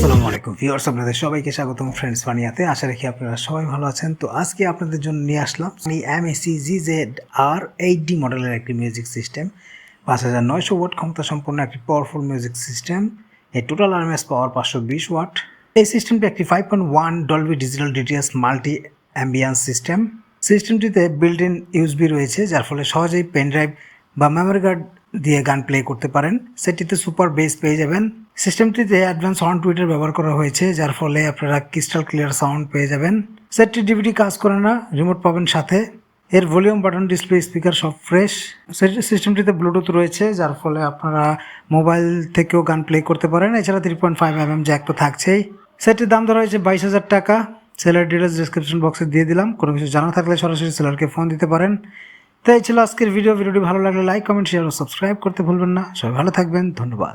Viewers আপনাদের সবাইকে স্বাগতম ফ্রেন্ডস ফানিয়াতে আশা রাখি আপনারা সবাই ভালো আছেন। তো আজকে আপনাদের জন্য নিয়ে আসলাম M A C G Z R eight D মডেলের একটি মিউজিক সিস্টেম পাঁচ হাজার নয়শো ওয়াট ক্ষমতা সম্পন্ন একটি পাওয়ারফুল মিউজিক সিস্টেম এর টোটাল আরএমএস পাওয়ার পাঁচশো বিশ ওয়াট। এই সিস্টেমটি একটি five point one Dolby digital DTS multi ambiance system সিস্টেমটিতে built in USB রয়েছে যার ফলে সহজেই পেন ড্রাইভ বা মেমোরি কার্ড দিয়ে গান প্লে করতে পারেন। সেটিতে সুপার বেস পেয়ে যাবেন। সিস্টেমটিতে অ্যাডভান্স সাউন্ড টুইটার ব্যবহার করা হয়েছে, যার ফলে আপনারা ক্রিস্টাল ক্লিয়ার সাউন্ড পেয়ে যাবেন। সেটটি ডিভিডি কাজ করে না রিমোট পাবেন সাথে। এর ভলিউম বাটন ডিসপ্লে স্পিকার সব ফ্রেশ সিস্টেমটিতে ব্লুটুথ রয়েছে, যার ফলে আপনারা মোবাইল থেকেও গান প্লে করতে পারেন। এছাড়া three point five M M jack তো থাকছেই। সেটটির দাম ধরা হয়েছে বাইশ হাজার টাকা। সেলার ডিটেলস ডিসক্রিপশন বক্সে দিয়ে দিলাম। কোনো কিছু জানা থাকলে সরাসরি সেলারকে ফোন দিতে পারেন। তো এই ছিল আজকের ভিডিও ভিডিওটি ভালো লাগলে লাইক কমেন্ট শেয়ার ও সাবস্ক্রাইব করতে ভুলবেন না। সবাই ভালো থাকবেন, ধন্যবাদ।